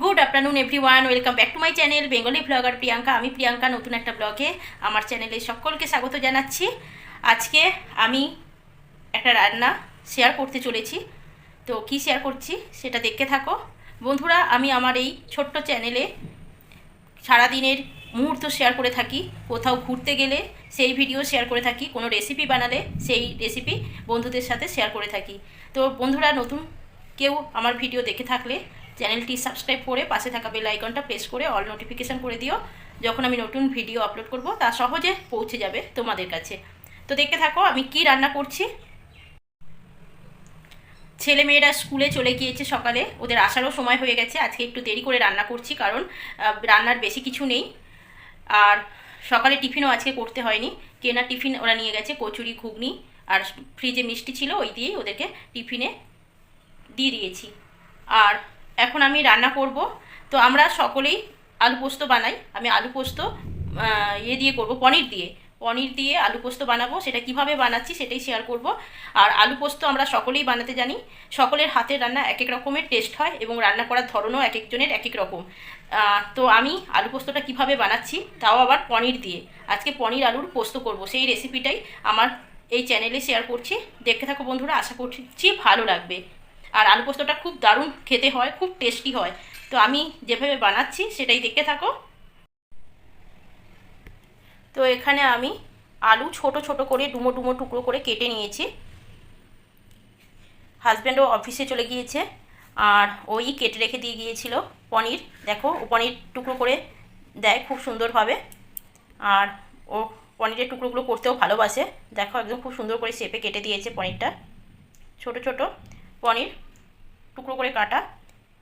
Good afternoon everyone welcome back to my channel Bengali blogger Priyanka আমি প্রিয়াঙ্কা, নতুন একটা ব্লগে আমার চ্যানেলে সকলকে স্বাগত জানাচ্ছি। আজকে আমি একটা রান্না শেয়ার করতে চলেছি। তো কি শেয়ার করছি সেটা দেখতে থাকো। বন্ধুরা, আমি আমার এই ছোট্ট চ্যানেলে সারাদিনের মুহূর্ত শেয়ার করে থাকি। কোথাও ঘুরতে গেলে সেই ভিডিও শেয়ার করে থাকি। কোনো রেসিপি বানালে সেই রেসিপি বন্ধুদের সাথে শেয়ার করে থাকি। তো বন্ধুরা, নতুন কেউ আমার ভিডিও দেখে থাকলে চ্যানেলটি সাবস্ক্রাইব করে পাশে থাকা বেল আইকনটা প্রেস করে অল নোটিফিকেশান করে দিও। যখন আমি নতুন ভিডিও আপলোড করব, তা সহজে পৌঁছে যাবে তোমাদের কাছে। তো দেখতে থাকো, আমি কি রান্না করছি? ছেলে মেয়েরা স্কুলে চলে গিয়েছে সকালে। ওদের আসারও সময় হয়ে গেছে। আজকে একটু দেরি করে রান্না করছি, কারণ রান্নার বেশি কিছু নেই। আর সকালে টিফিনও আজকে করতে হয়নি। কেনা টিফিন ওরা নিয়ে গেছে, কচুরি, ঘুগনি আর ফ্রিজে মিষ্টি ছিল, ওই দিয়েই ওদেরকে টিফিনে দিয়ে দিয়েছি। আর এখন আমি রান্না করব। তো আমরা সকলেই আলু পোস্ত বানাই। আমি আলু পোস্ত ইয়ে দিয়ে করব, পনির দিয়ে। পনির দিয়ে আলু পোস্ত বানাবো। সেটা কীভাবে বানাচ্ছি সেটাই শেয়ার করব। আর আলু পোস্ত আমরা সকলেই বানাতে জানি। সকলের হাতের রান্না এক এক রকমের টেস্ট হয় এবং রান্না করার ধরনও এক একজনের এক এক রকম তো আমি আলু পোস্তটা কীভাবে বানাচ্ছি তাও আবার পনির দিয়ে। আজকে পনির আলুর পোস্ত করব। সেই রেসিপিটাই আমার এই চ্যানেলে শেয়ার করছি। দেখতে থাকো বন্ধুরা, আশা করছি ভালো লাগবে। আর আলু পোস্তটা খুব দারুণ খেতে হয়, খুব টেস্টি হয়। তো আমি যেভাবে বানাচ্ছি সেটাই দেখতে থাকো। তো এখানে আমি আলু ছোট ছোট করে, ডুমো ডুমো টুকরো করে কেটে নিয়েছি। হাজব্যান্ডও অফিসে চলে গিয়েছে আর ওই কেটে রেখে দিয়ে গিয়েছিল পনির। দেখো, ও পনির টুকরো করে দেয়, খুব সুন্দরভাবে আর ও পনিরের টুকরোগুলো করতেও ভালোবাসে। দেখো, একদম খুব সুন্দর করে শেপে কেটে দিয়েছে পনিরটা। ছোট ছোট পনির টুকরো করে কাটা।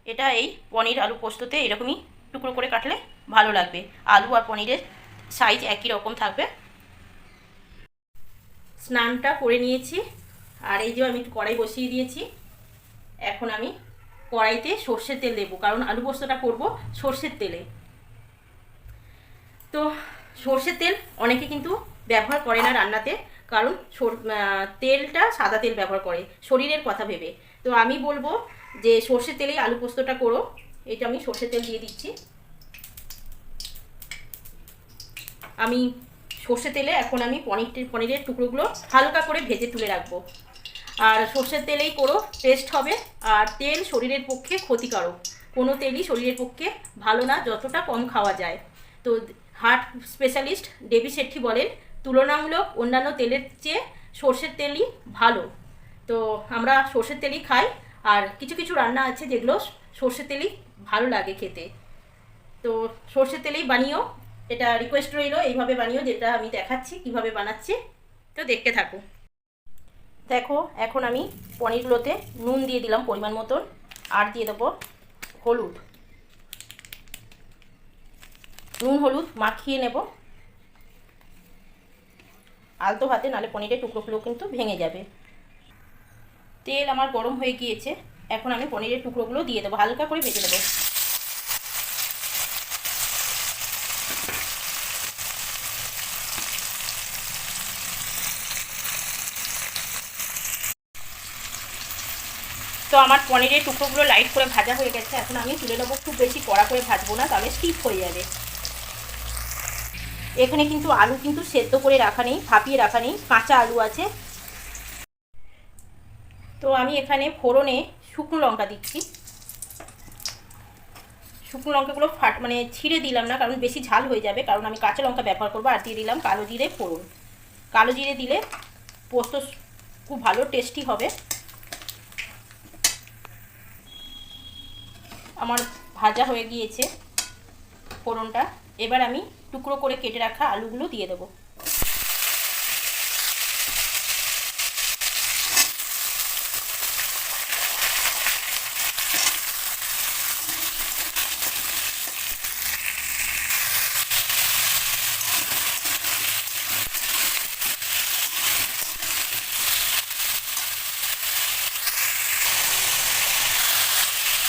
এটা এই পনির আলু পোস্ততে এরকমই টুকরো করে কাটলে ভালো লাগবে। আলু আর পনিরের সাইজ একই রকম থাকবে। স্নানটা করে নিয়েছি। আর এই যে আমি কড়াই বসিয়ে দিয়েছি। এখন আমি কড়াইতে সর্ষের তেল দেবো, কারণ আলু পোস্তটা করব সর্ষের তেলে। তো সর্ষের তেল অনেকে কিন্তু ব্যবহার করে না রান্নাতে, কারণ তেলটা সাদা তেল ব্যবহার করে, শরীরের কথা ভেবে। তো আমি বলব যে সর্ষের তেলেই আলু পোস্তটা করো। এটা আমি সর্ষের তেল দিয়ে দিচ্ছি। আমি সর্ষে তেলে এখন আমি পনির পনিরের টুকরোগুলো হালকা করে ভেজে তুলে রাখব। আর সর্ষের তেলেই করো টেস্ট হবে। আর তেল শরীরের পক্ষে ক্ষতিকারক। কোনো তেলই শরীরের পক্ষে ভালো না, যতটা কম খাওয়া যায়। তো হার্ট স্পেশালিস্ট দেবী শেট্টি বলেন, তুলনামূলক অন্যান্য তেলের চেয়ে সর্ষের তেলই ভালো। তো আমরা সর্ষের তেলই খাই। আর কিছু কিছু রান্না আছে যেগুলো সর্ষের তেলই ভালো লাগে খেতে। তো সর্ষের তেলেই বানিও। এটা রিকোয়েস্ট রইল, এইভাবে বানিও যেটা আমি দেখাচ্ছি, কীভাবে বানাচ্ছি। তো দেখতে থাকো। দেখো, এখন আমি পনিরগুলোতে নুন দিয়ে দিলাম পরিমাণ মতন। আর দিয়ে দেবো হলুদ। নুন, হলুদ মাখিয়ে নেব। আলতো হাতে নালে পনিরের টুকরোগুলো কিন্তু ভেঙে যাবে। তেল আমার গরম হয়ে গিয়েছে। এখন আমি পনিরের টুকরোগুলো দিয়ে দেবো, হালকা করে ভেজে নেব। তো আমার পনিরের টুকরোগুলো লাইট করে ভাজা হয়ে গেছে। এখন আমি তুলে নেব, খুব বেশি কড়া করে ভাজবো না, তাহলে স্টিপ হয়ে যাবে। এখানে কিন্তু আলু কিন্তু সেদ্ধ করে রাখা নেই, ভাপিয়ে রাখা নেই, কাঁচা আলু আছে। তো আমি এখানে ফোড়নে শুকনো লঙ্কা দিচ্ছি। শুকনো লঙ্কাগুলো ফাট মানে ছিঁড়ে দিলাম না, কারণ বেশি ঝাল হয়ে যাবে, কারণ আমি কাঁচা লঙ্কা ব্যবহার করব, আর দিয়ে দিলাম কালো জিরে ফোড়ন। কালো জিরে দিলে পোস্ত খুব ভালো, টেস্টি হবে। আমার ভাজা হয়ে গিয়েছে ফোড়নটা। এবার আমি টুকরো করে কেটে রাখা আলুগুলো দিয়ে দেবো।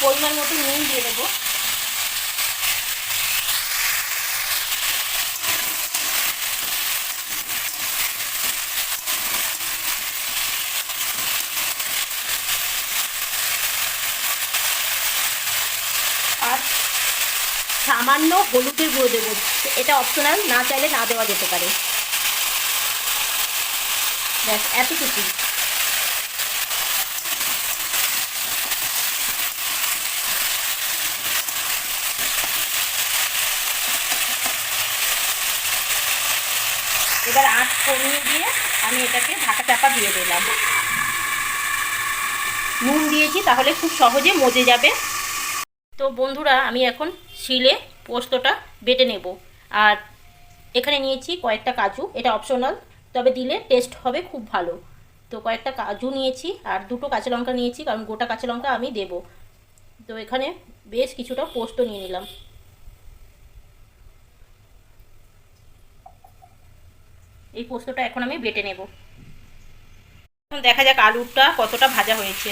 পরিমাণ মতো নুন দিয়ে দেবো। আর সামান্য হলুদের গুঁড়ো দেবো। এটা অপশনাল না চাইলে না দেওয়া যেতে পারে। ব্যাস এতটুকু এবার আঁচ কমিয়ে দিয়ে আমি এটাকে ঢাকা চাপা দিয়ে দিলাম। নুন দিয়েছি, তাহলে খুব সহজে মজে যাবে। তো বন্ধুরা, আমি এখন শিলে পোস্তটা বেটে নেব। আর এখানে নিয়েছি কয়েকটা কাজু, এটা অপশনাল, তবে দিলে টেস্ট হবে খুব ভালো। তো কয়েকটা কাজু নিয়েছি, আর দুটো কাঁচা লঙ্কা নিয়েছি, কারণ গোটা কাঁচা লঙ্কা আমি দেব। তো এখানে বেশ কিছুটা পোস্ত নিয়ে নিলাম। এই পোস্তটা এখন আমি বেটে নেব। এখন দেখা যাক আলুটা কতটা ভাজা হয়েছে।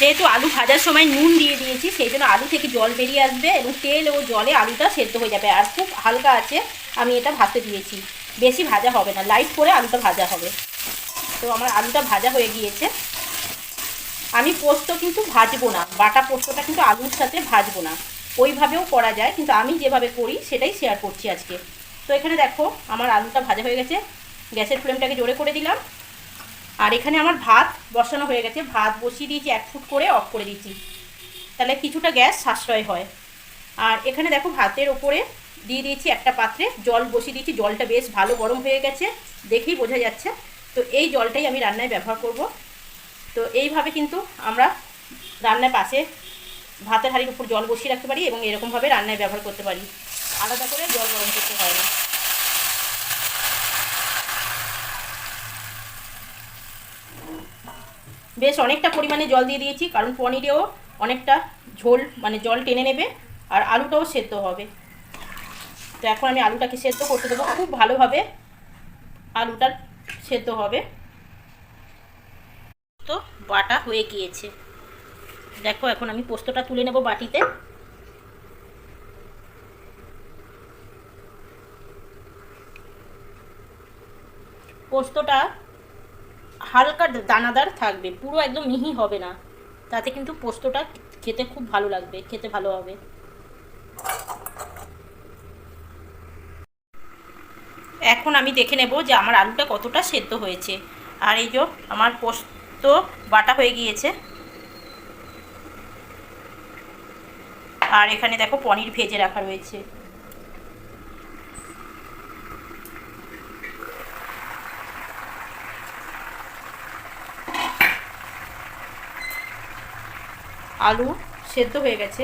যেহেতু আলু ভাজার সময় নুন দিয়ে দিয়েছি, সেই জন্য আলু থেকে জল বেরিয়ে আসবে এবং তেল ও জলে আলুটা সেদ্ধ হয়ে যাবে। আর খুব হালকা আছে, আমি এটা ভাজতে দিয়েছি। বেশি ভাজা হবে না, লাইট করে আলুটা ভাজা হবে। তো আমার আলুটা ভাজা হয়ে গিয়েছে। আমি পোস্ত কিন্তু ভাজবো না, বাটা পোস্তটা কিন্তু আলুর সাথে ভাজবো না। ওইভাবেও করা যায়, কিন্তু আমি যেভাবে করি সেটাই শেয়ার করছি আজকে। তো এখানে দেখো, আমার আলুটা ভাজা হয়ে গেছে, গ্যাসের ফ্লেমটাকে জোরে করে দিলাম। আর এখানে আমার ভাত বসানো হয়ে গেছে, ভাত বসিয়ে দিয়েছি, এক ফুট করে অফ করে দিচ্ছি তাহলে কিছুটা গ্যাস সাশ্রয় হয়। আর এখানে দেখো, ভাতের ওপরে দিয়ে দিয়েছি একটা পাত্রে জল বসিয়ে দিয়েছি, জলটা বেশ ভালো গরম হয়ে গেছে, দেখেই বোঝা যাচ্ছে। তো এই জলটাই আমি রান্নায় ব্যবহার করব। তো এইভাবে কিন্তু আমরা রান্নার পাশে ভাতের হাঁড়ির উপর জল বসিয়ে রাখতে পারি এবং এরকমভাবে রান্নায় ব্যবহার করতে পারি। আলাদা করে জল গরম করতে হয় না। বেশ অনেকটা পরিমাণে জল দিয়ে দিয়েছি, কারণ পনিরেও অনেকটা ঝোল মানে জল টেনে নেবে আর আলুটাও সেদ্ধ হবে। তো এখন আমি আলুটাকে সেদ্ধ করতে দেবো। খুব ভালোভাবে আলুটা সেদ্ধ হবে। তো বাটা হয়ে গিয়েছে। দেখো, এখন আমি পোস্তটা তুলে নেব বাটিতে। পোস্তটা হালকা দানাদার থাকবে, পুরো একদম মিহি হবে না। তাতে কিন্তু পোস্তটা খেতে খুব ভালো লাগবে, খেতে ভালো হবে। এখন আমি দেখে নেব যে আমার আলুটা কতটা সেদ্ধ হয়েছে। আর এই যে আমার পোস্ত বাটা হয়ে গিয়েছে। আর এখানে দেখো পনির ভেজে রাখা রয়েছে। আলু সেদ্ধ হয়ে গেছে।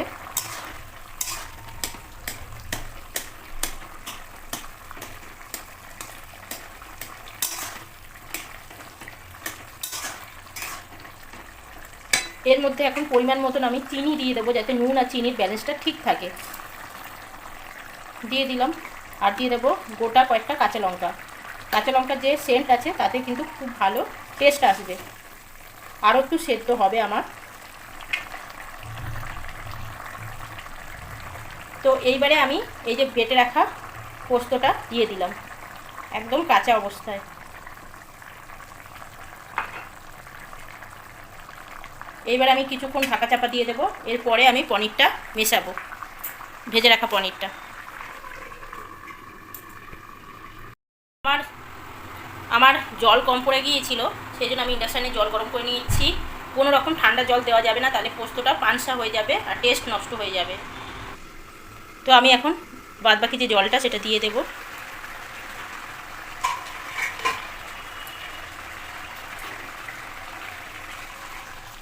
এর মধ্যে এখন পরিমাণ মতন আমি চিনি দিয়ে দেবো যাতে নুন আর চিনির ব্যালেন্সটা ঠিক থাকে। দিয়ে দিলাম। আর দিয়ে দেবো গোটা কয়েকটা কাঁচা লঙ্কা। কাঁচা লঙ্কার যে সেন্ট আছে তাতে কিন্তু খুব ভালো টেস্ট আসবে। আরও একটু সেদ্ধ হবে আমার। তো এইবারে আমি এই যে বেটে রাখা পোস্তটা দিয়ে দিলাম। একদম কাঁচা অবস্থায়। এইবার আমি কিছুক্ষণ ঢাকা চাপা দিয়ে দেবো। এরপরে আমি পনিরটা মেশাবো। ভেজে রাখা পনিরটা। আমার আমার জল কম পড়ে গিয়েছিল সেই জন্য আমি ইন্ডাকশানে জল গরম করে নিয়েছি। কোনো রকম ঠান্ডা জল দেওয়া যাবে না, তাহলে পোস্তটা পানসা হয়ে যাবে আর টেস্ট নষ্ট হয়ে যাবে। তো আমি এখন বাদবাকি যে জলটা, সেটা দিয়ে দেব।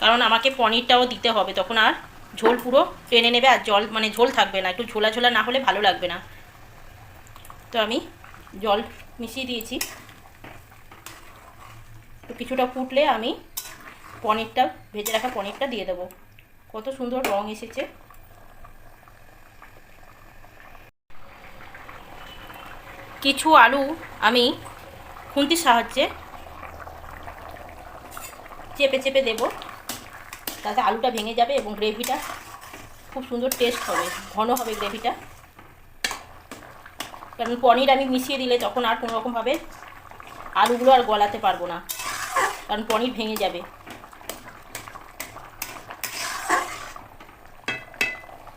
কারণ আমাকে পনিরটাও দিতে হবে, তখন আর ঝোল পুরো টেনে নেবে আর জল মানে ঝোল থাকবে না। একটু ঝোলা ঝোলা না হলে ভালো লাগবে না। তো আমি জল মিশিয়ে দিয়েছি। তো কিছুটা ফুটলে আমি পনিরটা, ভেজে রাখা পনিরটা দিয়ে দেবো। কত সুন্দর রং এসেছে। কিছু আলু আমি খুন্তির সাহায্যে চেপে চেপে দেব। তাতে আলুটা ভেঙে যাবে এবং গ্রেভিটা খুব সুন্দর টেস্ট হবে, ঘন হবে গ্রেভিটা। কারণ পনির আমি মিশিয়ে দিলে তখন আর কোনো রকমভাবে আলুগুলো আর গলাতে পারব না, কারণ পনির ভেঙে যাবে।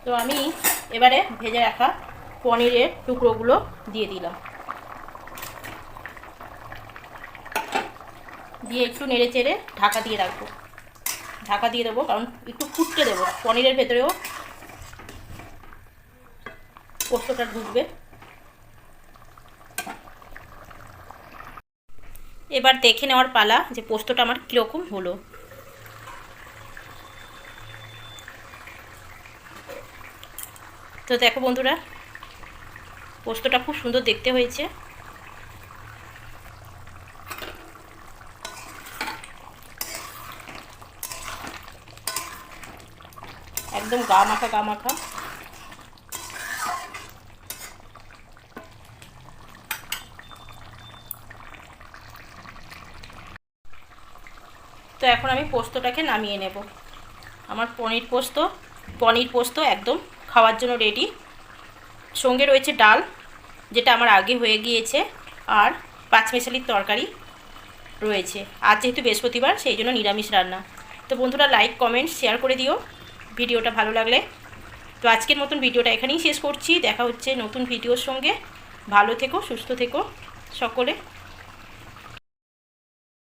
তো আমি এবারে ভেজে রাখা পনিরের টুকরোগুলো দিয়ে দিলাম। দিয়ে একটু নেড়ে চেড়ে ঢাকা দিয়ে রাখব। ঢাকা দিয়ে দেবো, কারণ একটু ফুটতে দেবো, পনিরের ভেতরেও পোস্তটা ঢুকবে। এবার দেখে নেওয়ার পালা যে পোস্তটা আমার কীরকম হলো। তো দেখো বন্ধুরা, পোস্তটা খুব সুন্দর দেখতে হয়েছে। একদম গা মাখা গা মাখা। তো এখন আমি পোস্তটাকে নামিয়ে নেব। আমার পনির পোস্ত পনির পোস্ত একদম খাওয়ার জন্য রেডি সঙ্গে রয়েছে ডাল, যেটা আমার আগে হয়ে গিয়েছে, আর পাঁচমেশালির তরকারি রয়েছে। আজ যেহেতু বৃহস্পতিবার, সেই জন্য নিরামিষ রান্না। তো বন্ধুরা লাইক কমেন্ট শেয়ার করে দিও। ভিডিওটা ভালো লাগলে। তো আজকের মতন ভিডিওটা এখানেই শেষ করছি। দেখা হচ্ছে নতুন ভিডিওর সঙ্গে। ভালো থেকো, সুস্থ থেকো সকলে।